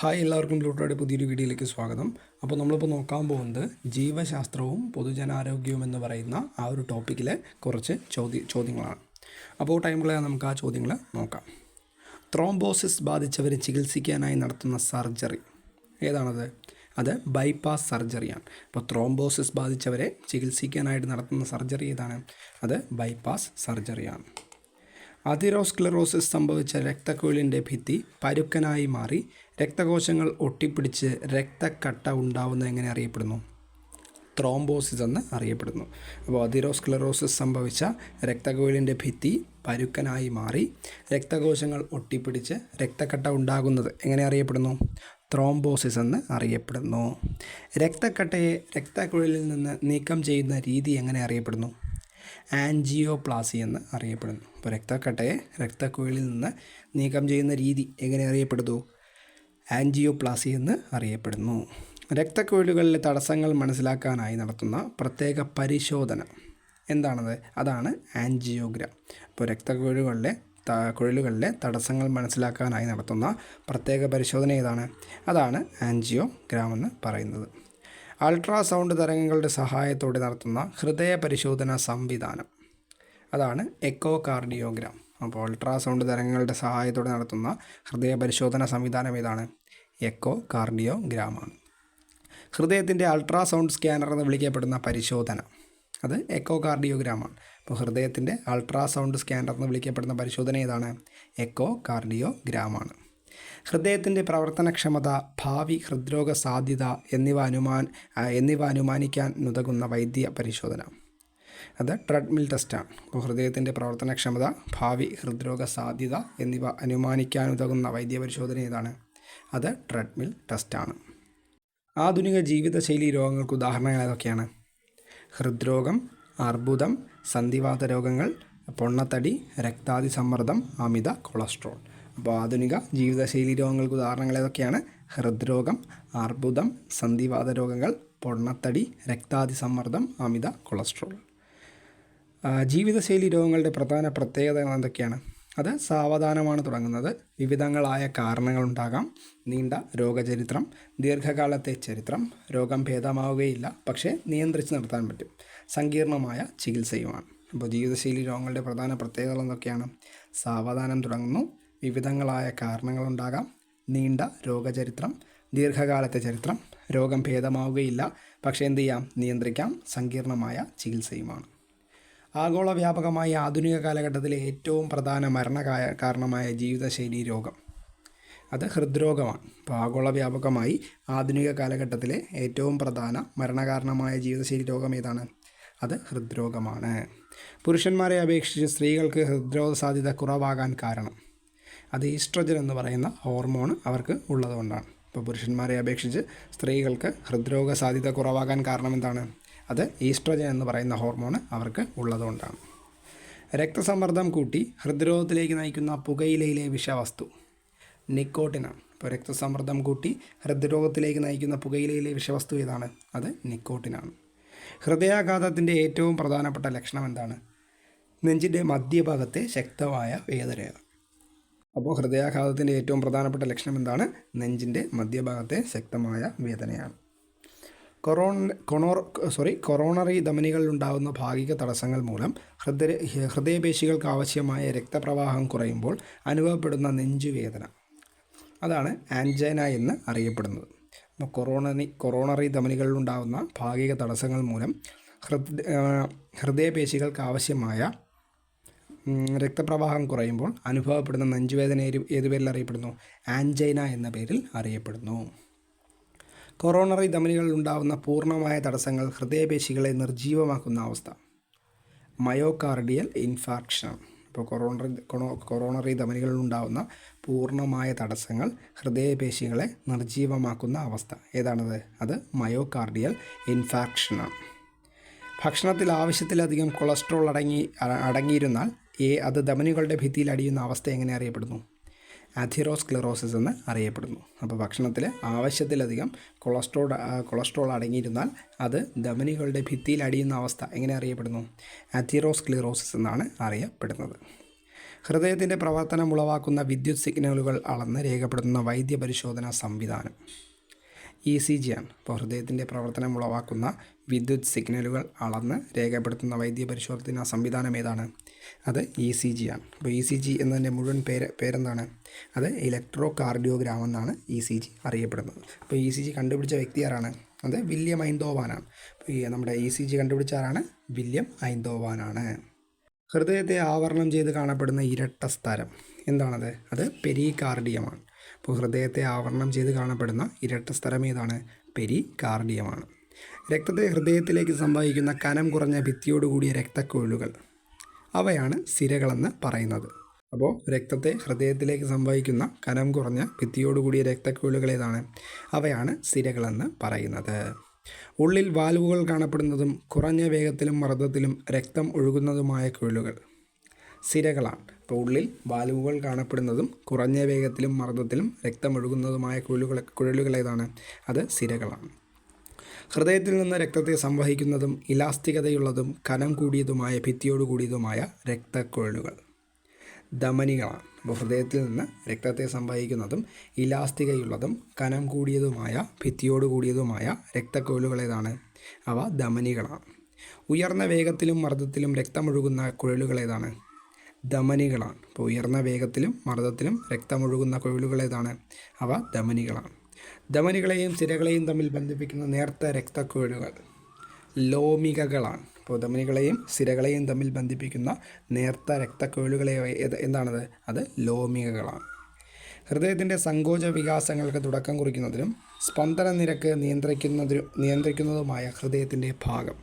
Hi എല്ലാവർക്കും ബ്ലൂട്ടോയുടെ പുതിയൊരു വീഡിയോയിലേക്ക് സ്വാഗതം. അപ്പോൾ നമ്മളിപ്പോൾ നോക്കാൻ പോകുന്നത് ജീവശാസ്ത്രവും പൊതുജനാരോഗ്യവും എന്ന് പറയുന്ന ആ ഒരു ടോപ്പിക്കിലെ കുറച്ച് ചോദ്യ ചോദ്യങ്ങളാണ്. അപ്പോൾ ടൈമുകളെ നമുക്ക് ആ ചോദ്യങ്ങൾ നോക്കാം. ത്രോംബോസിസ് ബാധിച്ചവരെ ചികിത്സിക്കാനായി നടത്തുന്ന സർജറി. ഏതാണത്? അത് ബൈപ്പാസ് സർജറിയാണ്. അപ്പോൾ ത്രോംബോസിസ് ബാധിച്ചവരെ ചികിത്സിക്കാനായിട്ട് നടത്തുന്ന സർജറി ഏതാണ്? അത് ബൈപ്പാസ് സർജറിയാണ്. അതിറോസ്ക്ലറോസിസ് സംഭവിച്ച രക്തക്കുഴലിന്റെ ഭിത്തി പരുക്കനായി മാറി രക്തകോശങ്ങൾ ഒട്ടിപ്പിടിച്ച് രക്തക്കട്ട ഉണ്ടാവുന്ന എങ്ങനെ അറിയപ്പെടുന്നു? ത്രോംബോസിസ് എന്ന് അറിയപ്പെടുന്നു. അപ്പോൾ അതിറോസ്ക്ലറോസിസ് സംഭവിച്ച രക്തകുഴലിന്റെ ഭിത്തി പരുക്കനായി മാറി രക്തകോശങ്ങൾ ഒട്ടിപ്പിടിച്ച് രക്തക്കട്ട ഉണ്ടാകുന്നത് എങ്ങനെ അറിയപ്പെടുന്നു? ത്രോംബോസിസ് എന്ന് അറിയപ്പെടുന്നു. രക്തക്കട്ടയെ രക്തക്കുഴലിൽ നിന്ന് നീക്കം ചെയ്യുന്ന രീതി എങ്ങനെ അറിയപ്പെടുന്നു? ആൻജിയോപ്ലാസി എന്ന് അറിയപ്പെടുന്നു. അപ്പോൾ രക്തക്കട്ടയെ രക്തക്കുഴലിൽ നിന്ന് നീക്കം ചെയ്യുന്ന രീതി എങ്ങനെ അറിയപ്പെടുന്നു? ആൻജിയോപ്ലാസി എന്ന് അറിയപ്പെടുന്നു. രക്തക്കുഴലുകളിലെ തടസ്സങ്ങൾ മനസ്സിലാക്കാനായി നടത്തുന്ന പ്രത്യേക പരിശോധന എന്താണത്? അതാണ് ആൻജിയോഗ്രാം. അപ്പോൾ രക്തക്കുഴലുകളിലെ കുഴലുകളിലെ തടസ്സങ്ങൾ മനസ്സിലാക്കാനായി നടത്തുന്ന പ്രത്യേക പരിശോധന ഏതാണ്? അതാണ് ആൻജിയോഗ്രാം എന്ന് പറയുന്നത്. അൾട്രാസൗണ്ട് തരംഗങ്ങളുടെ സഹായത്തോടെ നടത്തുന്ന ഹൃദയ പരിശോധന സംവിധാനം. അതാണ് എക്കോ കാർഡിയോഗ്രാം അപ്പോൾ അൾട്രാസൗണ്ട് തരംഗങ്ങളുടെ സഹായത്തോടെ നടത്തുന്ന ഹൃദയ പരിശോധന സംവിധാനം ഏതാണ്? എക്കോ കാർഡിയോഗ്രാമാണ് ഹൃദയത്തിന്റെ അൾട്രാസൗണ്ട് സ്കാനർ എന്ന് വിളിക്കപ്പെടുന്ന പരിശോധന അത് എക്കോ കാർഡിയോഗ്രാമാണ് അപ്പോൾ ഹൃദയത്തിന്റെ അൾട്രാസൗണ്ട് സ്കാനർ എന്ന് വിളിക്കപ്പെടുന്ന പരിശോധന ഏതാണ്? എക്കോ കാർഡിയോഗ്രാമാണ് ഹൃദയത്തിന്റെ പ്രവർത്തനക്ഷമത ഭാവി ഹൃദ്രോഗ സാധ്യത എന്നിവ അനുമാൻ എന്നിവ അനുമാനിക്കാൻ ഉതകുന്ന വൈദ്യ പരിശോധന. അത് ട്രെഡ്മിൽ ടെസ്റ്റാണ് അപ്പോൾ ഹൃദയത്തിന്റെ പ്രവർത്തനക്ഷമത ഭാവി ഹൃദ്രോഗ സാധ്യത എന്നിവ അനുമാനിക്കാൻ ഉതകുന്ന വൈദ്യ പരിശോധന ഏതാണ്? അത് ട്രെഡ്മിൽ ടെസ്റ്റാണ് ആധുനിക ജീവിതശൈലി രോഗങ്ങൾക്ക് ഉദാഹരണങ്ങൾ ഏതൊക്കെയാണ്? ഹൃദ്രോഗം അർബുദം സന്ധിവാത രോഗങ്ങൾ പൊണ്ണത്തടി രക്താതിസമ്മർദ്ദം അമിത കൊളസ്ട്രോൾ. അപ്പോൾ ആധുനിക ജീവിതശൈലി രോഗങ്ങൾക്ക് ഉദാഹരണങ്ങൾ ഏതൊക്കെയാണ്? ഹൃദ്രോഗം അർബുദം സന്ധിവാത രോഗങ്ങൾ പൊണ്ണത്തടി രക്താതിസമ്മർദ്ദം അമിത കൊളസ്ട്രോൾ. ജീവിതശൈലി രോഗങ്ങളുടെ പ്രധാന പ്രത്യേകതകൾ എന്തൊക്കെയാണ്? അത് സാവധാനമാണ് തുടങ്ങുന്നത്. വിവിധങ്ങളായ കാരണങ്ങളുണ്ടാകാം നീണ്ട രോഗചരിത്രം ദീർഘകാലത്തെ ചരിത്രം രോഗം ഭേദമാവുകയില്ല പക്ഷേ നിയന്ത്രിച്ച് നിർത്താൻ പറ്റും. സങ്കീർണമായ ചികിത്സയുമാണ്. അപ്പോൾ ജീവിതശൈലി രോഗങ്ങളുടെ പ്രധാന പ്രത്യേകതകൾ എന്തൊക്കെയാണ്? സാവധാനം തുടങ്ങുന്നു. വിവിധങ്ങളായ കാരണങ്ങളുണ്ടാകാം. നീണ്ട രോഗചരിത്രം ദീർഘകാലത്തെ ചരിത്രം രോഗം ഭേദമാവുകയില്ല. പക്ഷേ എന്ത് ചെയ്യാം? നിയന്ത്രിക്കാം. സങ്കീർണമായ ചികിത്സയുമാണ്. ആഗോള വ്യാപകമായ ആധുനിക കാലഘട്ടത്തിലെ ഏറ്റവും പ്രധാന മരണ കാരണമായ ജീവിതശൈലി രോഗം. അത് ഹൃദ്രോഗമാണ്. അപ്പോൾ ആഗോള വ്യാപകമായി ആധുനിക കാലഘട്ടത്തിലെ ഏറ്റവും പ്രധാന മരണകാരണമായ ജീവിതശൈലി രോഗം ഏതാണ്? അത് ഹൃദ്രോഗമാണ്. പുരുഷന്മാരെ അപേക്ഷിച്ച് സ്ത്രീകൾക്ക് ഹൃദ്രോഗ സാധ്യത കുറവാകാൻ കാരണം. അത് ഈസ്ട്രജൻ എന്ന് പറയുന്ന ഹോർമോൺ അവർക്ക് ഉള്ളതുകൊണ്ടാണ്. ഇപ്പോൾ പുരുഷന്മാരെ അപേക്ഷിച്ച് സ്ത്രീകൾക്ക് ഹൃദ്രോഗ സാധ്യത കുറവാകാൻ കാരണം എന്താണ്? അത് ഈസ്ട്രജൻ എന്ന് പറയുന്ന ഹോർമോൺ അവർക്ക് ഉള്ളതുകൊണ്ടാണ്. രക്തസമ്മർദ്ദം കൂട്ടി ഹൃദ്രോഗത്തിലേക്ക് നയിക്കുന്ന പുകയിലയിലെ വിഷവസ്തു നിക്കോട്ടിനാണ്. ഇപ്പോൾ രക്തസമ്മർദ്ദം കൂട്ടി ഹൃദ്രോഗത്തിലേക്ക് നയിക്കുന്ന പുകയിലയിലെ വിഷവസ്തു ഏതാണ്? അത് നിക്കോട്ടിനാണ്. ഹൃദയാഘാതത്തിന്റെ ഏറ്റവും പ്രധാനപ്പെട്ട ലക്ഷണം എന്താണ്? നെഞ്ചിന്റെ മധ്യഭാഗത്തെ ശക്തമായ വേദനയാണ് അപ്പോൾ ഹൃദയാഘാതത്തിന്റെ ഏറ്റവും പ്രധാനപ്പെട്ട ലക്ഷണം എന്താണ്? നെഞ്ചിന്റെ മധ്യഭാഗത്തെ ശക്തമായ വേദനയാണ്. കൊറോണ കൊണോർ സോറി കൊറോണറി ധമനികളിൽ ഉണ്ടാകുന്ന ഭാഗിക തടസ്സങ്ങൾ മൂലം ഹൃദയ ഹൃദയപേശികൾക്ക് ആവശ്യമായ രക്തപ്രവാഹം കുറയുമ്പോൾ അനുഭവപ്പെടുന്ന നെഞ്ചുവേദന അതാണ് ആൻജൈന എന്ന് അറിയപ്പെടുന്നത്. അപ്പോൾ കൊറോണറി കൊറോണറി ധമനികളിൽ ഉണ്ടാകുന്ന ഭാഗിക തടസ്സങ്ങൾ മൂലം ഹൃദയ ഹൃദയപേശികൾക്ക് ആവശ്യമായ രക്തപ്രവാഹം കുറയുമ്പോൾ അനുഭവപ്പെടുന്ന നെഞ്ചുവേദന ഏത് പേരിൽ അറിയപ്പെടുന്നു? ആൻജൈന എന്ന പേരിൽ അറിയപ്പെടുന്നു. കൊറോണറി ധമനികളിൽ ഉണ്ടാകുന്ന പൂർണമായ തടസ്സങ്ങൾ ഹൃദയപേശികളെ നിർജീവമാക്കുന്ന അവസ്ഥ. Myocardial infarction. ഇപ്പോൾ കൊറോണറി കൊറോണറി ധമനികളിൽ ഉണ്ടാകുന്ന പൂർണമായ തടസ്സങ്ങൾ ഹൃദയപേശികളെ നിർജീവമാക്കുന്ന അവസ്ഥ. ഏതാണത്? അത് മയോകാർഡിയൽ ഇൻഫാക്ഷനാണ്. ഭക്ഷണത്തിൽ ആവശ്യത്തിലധികം കൊളസ്ട്രോൾ അടങ്ങി അടങ്ങിയിരുന്നാൽ ഏ അത് ധമനികളുടെ ഭിത്തിയിൽ അടിയുന്ന അവസ്ഥ എങ്ങനെ അറിയപ്പെടുന്നു? അഥിറോസ്ക്ലെറോസിസ് എന്ന് അറിയപ്പെടുന്നു. അപ്പോൾ ഭക്ഷണത്തിൽ ആവശ്യത്തിലധികം കൊളസ്ട്രോൾ കൊളസ്ട്രോൾ അടങ്ങിയിരുന്നാൽ അത് ധമനികളുടെ ഭിത്തിയിൽ അടിയുന്ന അവസ്ഥ എങ്ങനെ അറിയപ്പെടുന്നു? അഥിറോസ്ക്ലിറോസിസ് എന്നാണ് അറിയപ്പെടുന്നത്. ഹൃദയത്തിന്റെ പ്രവർത്തനം ഉളവാക്കുന്ന വിദ്യുത് സിഗ്നലുകൾ അളന്ന് രേഖപ്പെടുത്തുന്ന വൈദ്യ വൈദ്യപരിശോധനാ സംവിധാനം. ഇ സി ജി ആണ്. അപ്പോൾ ഹൃദയത്തിന്റെ പ്രവർത്തനം ഉളവാക്കുന്ന വിദ്യുത് സിഗ്നലുകൾ അളന്ന് രേഖപ്പെടുത്തുന്ന വൈദ്യ പരിശോധന സംവിധാനം ഏതാണ്? അത് ഇ സി ജി ആണ്. അപ്പോൾ ഇ സി ജി എന്നതിന്റെ മുഴുവൻ പേര് പേരെന്താണ്? അത് ഇലക്ട്രോ കാർഡിയോഗ്രാം എന്നാണ് ഇ സി ജി അറിയപ്പെടുന്നത്. അപ്പോൾ ഇ സി ജി കണ്ടുപിടിച്ച വ്യക്തി ആരാണ്? അത് വില്യം ഐന്തോവാനാണ്. അപ്പോൾ ഈ നമ്മുടെ ഇ സി ജി കണ്ടുപിടിച്ച ആരാണ്? വില്യം ഐന്തോവാനാണ്. ഹൃദയത്തെ ആവരണം ചെയ്ത് കാണപ്പെടുന്ന ഇരട്ട സ്ഥലം എന്താണത്? അത് പെരികാർഡിയമാണ്. അപ്പോൾ ഹൃദയത്തെ ആവരണം ചെയ്ത് കാണപ്പെടുന്ന ഇരട്ട സ്ഥലം ഏതാണ്? പെരികാർഡിയമാണ്. രക്തത്തെ ഹൃദയത്തിലേക്ക് സംഭവിക്കുന്ന കനം കുറഞ്ഞ ഭിത്തിയോടുകൂടിയ രക്തക്കൊഴലുകൾ അവയാണ് സിരകളെന്ന് പറയുന്നത്. അപ്പോൾ രക്തത്തെ ഹൃദയത്തിലേക്ക് സംഭവിക്കുന്ന കനം കുറഞ്ഞ ഭിത്തിയോടുകൂടിയ രക്തക്കുഴലുകൾ ഏതാണ്? അവയാണ് സിരകളെന്ന് പറയുന്നത്. ഉള്ളിൽ വാൽവുകൾ കാണപ്പെടുന്നതും കുറഞ്ഞ വേഗത്തിലും മർദ്ദത്തിലും രക്തം ഒഴുകുന്നതുമായ കുഴലുകൾ സിരകളാണ്. അപ്പോൾ ഉള്ളിൽ വാൽവുകൾ കാണപ്പെടുന്നതും കുറഞ്ഞ വേഗത്തിലും മർദ്ദത്തിലും രക്തം ഒഴുകുന്നതുമായ കുഴലുകൾ കുഴലുകൾ ഏതാണ്? അത് സിരകളാണ്. ഹൃദയത്തിൽ നിന്ന് രക്തത്തെ സംവഹിക്കുന്നതും ഇലാസ്തികതയുള്ളതും കനം കൂടിയതുമായ ഭിത്തിയോട് കൂടിയതുമായ രക്തക്കുഴലുകൾ. ധമനികളാണ്. അപ്പോൾ ഹൃദയത്തിൽ നിന്ന് രക്തത്തെ സംവഹിക്കുന്നതും ഇലാസ്തികയുള്ളതും കനം കൂടിയതുമായ ഭിത്തിയോട് കൂടിയതുമായ രക്തക്കുഴലുകൾ ഏതാണ്? അവ ധമനികളാണ്. ഉയർന്ന വേഗത്തിലും മർദ്ദത്തിലും രക്തമൊഴുകുന്ന കുഴലുകൾ ഏതാണ്? ധമനികളാണ്. അപ്പോൾ ഉയർന്ന വേഗത്തിലും മർദ്ദത്തിലും രക്തമൊഴുകുന്ന കുഴലുകൾ ഏതാണ്? അവ ധമനികളാണ്. ധമനികളെയും സിരകളെയും തമ്മിൽ ബന്ധിപ്പിക്കുന്ന നേർത്ത രക്തക്കുഴലുകൾ ലോമികകളാണ്. അപ്പോൾ ധമനികളെയും സിരകളെയും തമ്മിൽ ബന്ധിപ്പിക്കുന്ന നേർത്ത രക്തക്കുഴലുകളെ എന്താണത്? അത് ലോമികകളാണ്. ഹൃദയത്തിന്റെ സങ്കോച വികാസങ്ങൾക്ക് തുടക്കം കുറിക്കുന്നതിനും സ്പന്ദന നിരക്ക് നിയന്ത്രിക്കുന്നതിനും നിയന്ത്രിക്കുന്നതുമായ ഹൃദയത്തിന്റെ ഭാഗം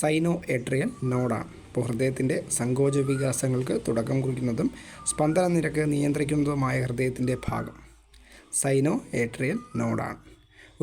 സൈനോ എട്രിയൽ നോഡാണ്. അപ്പോൾ ഹൃദയത്തിന്റെ സങ്കോച വികാസങ്ങൾക്ക് തുടക്കം കുറിക്കുന്നതും സ്പന്ദന നിരക്ക് നിയന്ത്രിക്കുന്നതുമായ ഹൃദയത്തിന്റെ ഭാഗം സൈനോ ഏട്രിയൽ നോഡാണ്.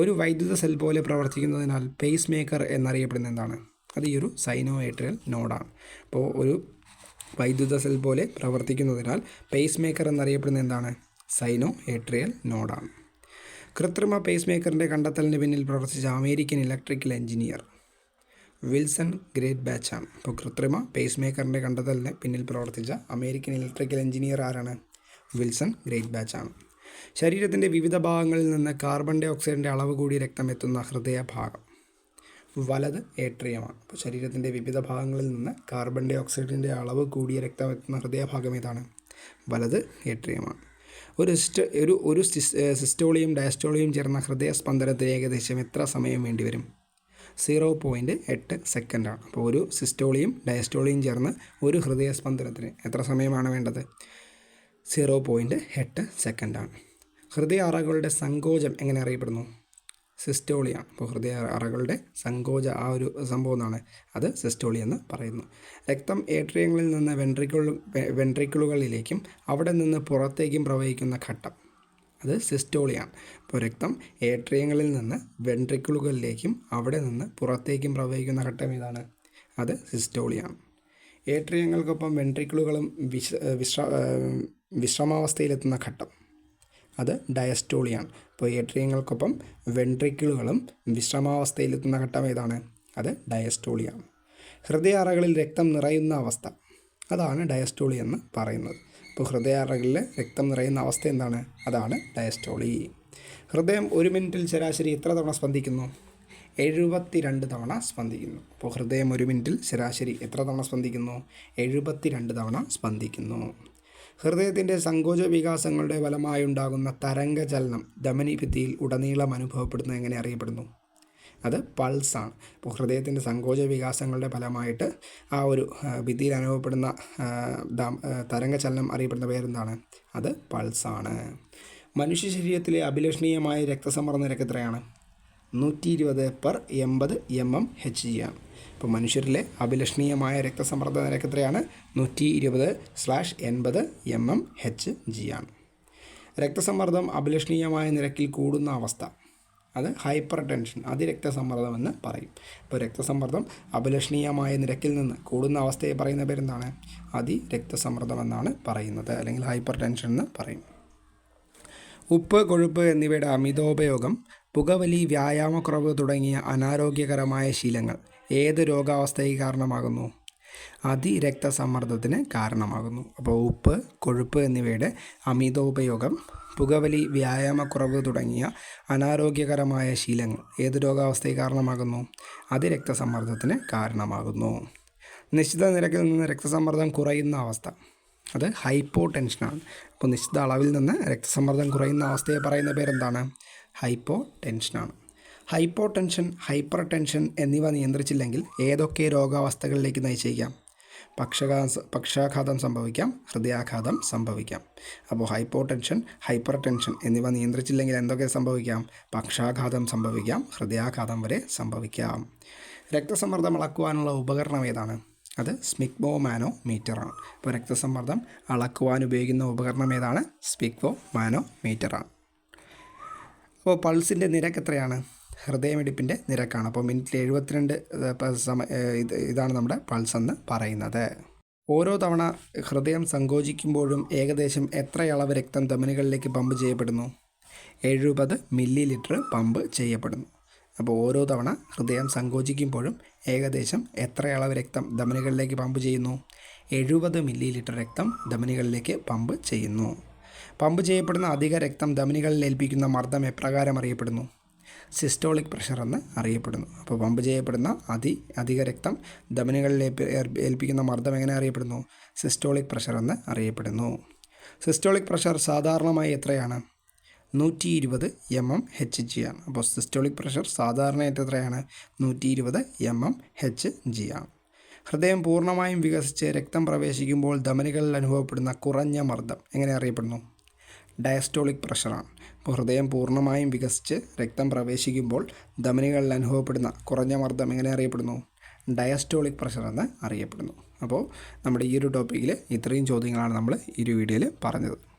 ഒരു വൈദ്യുത സെൽ പോലെ പ്രവർത്തിക്കുന്നതിനാൽ പേസ് മേക്കർ എന്നറിയപ്പെടുന്ന എന്താണ്? അത് ഈ ഒരു സൈനോ ഏട്രിയൽ നോഡാണ്. അപ്പോൾ ഒരു വൈദ്യുത സെൽ പോലെ പ്രവർത്തിക്കുന്നതിനാൽ പേസ് മേക്കർ എന്നറിയപ്പെടുന്ന എന്താണ്? സൈനോ ഏട്രിയൽ നോഡാണ്. കൃത്രിമ പേസ് മേക്കറിന്റെ കണ്ടെത്തലിന് പിന്നിൽ പ്രവർത്തിച്ച അമേരിക്കൻ ഇലക്ട്രിക്കൽ എഞ്ചിനീയർ വിൽസൺ ഗ്രേറ്റ് ബാച്ചാണ് അപ്പോൾ കൃത്രിമ പേസ് മേക്കറിന്റെ കണ്ടെത്തലിന് പിന്നിൽ പ്രവർത്തിച്ച അമേരിക്കൻ ഇലക്ട്രിക്കൽ എഞ്ചിനീയർ ആരാണ്? വിൽസൺ ഗ്രേറ്റ് ബാച്ചാണ് ശരീരത്തിന്റെ വിവിധ ഭാഗങ്ങളിൽ നിന്ന് കാർബൺ ഡൈ ഓക്സൈഡിന്റെ അളവ് കൂടി രക്തം എത്തുന്ന ഹൃദയഭാഗം. വലത് ഏട്രിയമാണ്. അപ്പോൾ ശരീരത്തിന്റെ വിവിധ ഭാഗങ്ങളിൽ നിന്ന് കാർബൺ ഡൈ ഓക്സൈഡിന്റെ അളവ് കൂടിയ രക്തം എത്തുന്ന ഹൃദയഭാഗം ഏതാണ്? വലത് ഏട്രിയമാണ്. ഒരു സിസ്റ്റ ഒരു ഒരു സിസ്റ്റോളിയും ഡയസ്റ്റോളിയും ചേർന്ന ഹൃദയസ്പന്ദനത്തിന് ഏകദേശം എത്ര സമയം വേണ്ടിവരും? സീറോ പോയിന്റ് എട്ട് സെക്കൻഡാണ് അപ്പോൾ ഒരു സിസ്റ്റോളിയും ഡയസ്റ്റോളിയും ചേർന്ന് ഒരു ഹൃദയ സ്പന്ദനത്തിന് എത്ര സമയമാണ് വേണ്ടത്? സീറോ പോയിന്റ് എട്ട് സെക്കൻഡാണ്. ഹൃദയ അറകളുടെ സങ്കോചം എങ്ങനെ അറിയപ്പെടുന്നു? സിസ്റ്റോളിയാണ് അപ്പോൾ ഹൃദയ അറകളുടെ സങ്കോച ആ ഒരു സംഭവം എന്നാണ് അത് സിസ്റ്റോളി എന്ന് പറയുന്നു രക്തം ഏട്രിയങ്ങളിൽ നിന്ന് വെൻട്രിക്കിൾ വെൻട്രിക്കിളുകളിലേക്കും അവിടെ നിന്ന് പുറത്തേക്കും പ്രവഹിക്കുന്ന ഘട്ടം. അത് സിസ്റ്റോളിയാണ് അപ്പോൾ രക്തം ഏട്രിയങ്ങളിൽ നിന്ന് വെൻട്രിക്കിളുകളിലേക്കും അവിടെ നിന്ന് പുറത്തേക്കും പ്രവഹിക്കുന്ന ഘട്ടം ഏതാണ്? അത് സിസ്റ്റോളിയാണ് ഏട്രിയങ്ങൾക്കൊപ്പം വെൻട്രിക്കിളുകളും വിശ വിശ്ര വിശ്രമാവസ്ഥയിലെത്തുന്ന ഘട്ടം. അത് ഡയസ്റ്റോളിയാണ്. അപ്പോൾ ഏട്രിയങ്ങൾക്കൊപ്പം വെൻട്രിക്കിളുകളും വിശ്രമാവസ്ഥയിലെത്തുന്ന ഘട്ടം ഏതാണ്? അത് ഡയസ്റ്റോളിയാണ്. ഹൃദയ അറകളിൽ രക്തം നിറയുന്ന അവസ്ഥ. അതാണ് ഡയസ്റ്റോളി എന്ന് പറയുന്നത്. അപ്പോൾ ഹൃദയ അറകളിൽ രക്തം നിറയുന്ന അവസ്ഥ എന്താണ്? അതാണ് ഡയസ്റ്റോളി. ഹൃദയം ഒരു മിനിറ്റിൽ ശരാശരി എത്ര തവണ സ്പന്ദിക്കുന്നു? എഴുപത്തി രണ്ട് തവണ സ്പന്ദിക്കുന്നു. അപ്പോൾ ഹൃദയം ഒരു മിനിറ്റിൽ ശരാശരി എത്ര തവണ സ്പന്ദിക്കുന്നു? എഴുപത്തി രണ്ട് തവണ സ്പന്ദിക്കുന്നു. ഹൃദയത്തിന്റെ സങ്കോച വികാസങ്ങളുടെ ഫലമായുണ്ടാകുന്ന തരംഗചലനം ധമനിഭിത്തിയിൽ ഉടനീളം അനുഭവപ്പെടുന്നത് എങ്ങനെ അറിയപ്പെടുന്നു? അത് പൾസാണ്. അപ്പോൾ ഹൃദയത്തിന്റെ സങ്കോച വികാസങ്ങളുടെ ഫലമായിട്ട് ആ ഒരു ഭിത്തിയിൽ അനുഭവപ്പെടുന്ന തരംഗ ചലനം തരംഗചലനം അറിയപ്പെടുന്ന പേരെന്താണ്? അത് പൾസാണ്. മനുഷ്യ ശരീരത്തിലെ അഭിലഷണീയമായ രക്തസമ്മർദ്ദ നിരക്ക് എത്രയാണ്? നൂറ്റി ഇരുപത് പെർ എൺപത് എം എം എച്ച് ജി ആണ്. ഇപ്പോൾ മനുഷ്യരിലെ അഭിലഷണീയമായ രക്തസമ്മർദ്ദ നിരക്ക് എത്രയാണ്? നൂറ്റി ഇരുപത് സ്ലാഷ് എൺപത് എം എം എച്ച് ജി ആണ്. രക്തസമ്മർദ്ദം അഭിലഷണീയമായ നിരക്കിൽ കൂടുന്ന അവസ്ഥ. അത് ഹൈപ്പർ ടെൻഷൻ അതിരക്തസമ്മർദ്ദം എന്ന് പറയും. അപ്പോൾ രക്തസമ്മർദ്ദം അഭിലഷണീയമായ നിരക്കിൽ നിന്ന് കൂടുന്ന അവസ്ഥയെ പറയുന്ന പേരെന്താണ്? അതിരക്തസമ്മർദ്ദം എന്നാണ് പറയുന്നത് അല്ലെങ്കിൽ ഹൈപ്പർ ടെൻഷൻ എന്ന് പറയും. ഉപ്പ് കൊഴുപ്പ് എന്നിവയുടെ അമിതോപയോഗം പുകവലി വ്യായാമക്കുറവ് തുടങ്ങിയ അനാരോഗ്യകരമായ ശീലങ്ങൾ ഏത് രോഗാവസ്ഥയ്ക്ക് കാരണമാകുന്നു? അതിരക്തസമ്മർദ്ദത്തിന് കാരണമാകുന്നു. അപ്പോൾ ഉപ്പ് കൊഴുപ്പ് എന്നിവയുടെ അമിതോപയോഗം പുകവലി വ്യായാമക്കുറവ് തുടങ്ങിയ അനാരോഗ്യകരമായ ശീലങ്ങൾ ഏത് രോഗാവസ്ഥയ്ക്ക് കാരണമാകുന്നു? അതിരക്തസമ്മർദ്ദത്തിന് കാരണമാകുന്നു. നിശ്ചിത നിരക്കിൽ നിന്ന് രക്തസമ്മർദ്ദം കുറയുന്ന അവസ്ഥ. അത് ഹൈപ്പോ ടെൻഷനാണ് അപ്പോൾ നിശ്ചിത അളവിൽ നിന്ന് രക്തസമ്മർദ്ദം കുറയുന്ന അവസ്ഥയെ പറയുന്ന പേരെന്താണ്? ഹൈപ്പോ ടെൻഷനാണ് ഹൈപ്പോ ടെൻഷൻ ഹൈപ്പർ ടെൻഷൻ എന്നിവ നിയന്ത്രിച്ചില്ലെങ്കിൽ ഏതൊക്കെ രോഗാവസ്ഥകളിലേക്ക് നയിച്ചേക്കാം? പക്ഷഘാ പക്ഷാഘാതം സംഭവിക്കാം ഹൃദയാഘാതം സംഭവിക്കാം. അപ്പോൾ ഹൈപ്പോ ടെൻഷൻ ഹൈപ്പർ ടെൻഷൻ എന്നിവ നിയന്ത്രിച്ചില്ലെങ്കിൽ എന്തൊക്കെ സംഭവിക്കാം? പക്ഷാഘാതം സംഭവിക്കാം ഹൃദയാഘാതം വരെ സംഭവിക്കാം. രക്തസമ്മർദ്ദം അളക്കുവാനുള്ള ഉപകരണം ഏതാണ്? അത് സ്മിക്ബോ മാനോ മീറ്ററാണ് അപ്പോൾ രക്തസമ്മർദ്ദം അളക്കുവാൻ ഉപയോഗിക്കുന്ന ഉപകരണം ഏതാണ്? സ്പിക്ബോ മാനോ മീറ്ററാണ് അപ്പോൾ പൾസിന്റെ നിരക്ക് എത്രയാണ്? ഹൃദയമിടിപ്പിന്റെ നിരക്കാണ്. അപ്പോൾ മിനിറ്റിൽ എഴുപത്തിരണ്ട് സമ ഇത് ഇതാണ് നമ്മുടെ പൾസ് എന്ന് പറയുന്നത്. ഓരോ തവണ ഹൃദയം സങ്കോചിക്കുമ്പോഴും ഏകദേശം എത്ര അളവ് രക്തം ധമനികളിലേക്ക് പമ്പ് ചെയ്യപ്പെടുന്നു? എഴുപത് മില്ലി ലിറ്റർ പമ്പ് ചെയ്യപ്പെടുന്നു. അപ്പോൾ ഓരോ തവണ ഹൃദയം സങ്കോചിക്കുമ്പോഴും ഏകദേശം എത്ര അളവ് രക്തം ധമനികളിലേക്ക് പമ്പ് ചെയ്യുന്നു? എഴുപത് മില്ലി ലിറ്റർ രക്തം ധമനികളിലേക്ക് പമ്പ് ചെയ്യുന്നു. പമ്പ് ചെയ്യപ്പെടുന്ന അധിക രക്തം ധമനികളിൽ ഏൽപ്പിക്കുന്ന മർദ്ദം എപ്രകാരം അറിയപ്പെടുന്നു? സിസ്റ്റോളിക് പ്രഷർ എന്ന് അറിയപ്പെടുന്നു. അപ്പോൾ പമ്പ് ചെയ്യപ്പെടുന്ന അതി അധിക രക്തം ധമനികളിൽ ഏൽപ്പിക്കുന്ന മർദ്ദം എങ്ങനെ അറിയപ്പെടുന്നു? സിസ്റ്റോളിക് പ്രഷർ എന്ന് അറിയപ്പെടുന്നു. സിസ്റ്റോളിക് പ്രഷർ സാധാരണമായി എത്രയാണ്? നൂറ്റി ഇരുപത് എം എം എച്ച് ജി ആണ്. അപ്പോൾ സിസ്റ്റോളിക് പ്രഷർ സാധാരണയായിട്ട് എത്രയാണ്? നൂറ്റി ഇരുപത് എം എം എച്ച് ജി ആണ്. ഹൃദയം പൂർണമായും വികസിച്ച് രക്തം പ്രവേശിക്കുമ്പോൾ ധമനികളിൽ അനുഭവപ്പെടുന്ന കുറഞ്ഞ മർദ്ദം എങ്ങനെ അറിയപ്പെടുന്നു? ഡയസ്റ്റോളിക് പ്രഷറാണ് അപ്പോൾ ഹൃദയം പൂർണമായും വികസിച്ച് രക്തം പ്രവേശിക്കുമ്പോൾ ധമനികളിൽ അനുഭവപ്പെടുന്ന കുറഞ്ഞ മർദ്ദം എങ്ങനെ അറിയപ്പെടുന്നു? ഡയസ്റ്റോളിക് പ്രഷർ എന്ന് അറിയപ്പെടുന്നു. അപ്പോൾ നമ്മുടെ ഈ ഒരു ടോപ്പിക്കിൽ ഇത്രയും ചോദ്യങ്ങളാണ് നമ്മൾ ഈ ഒരു വീഡിയോയിൽ പറഞ്ഞത്.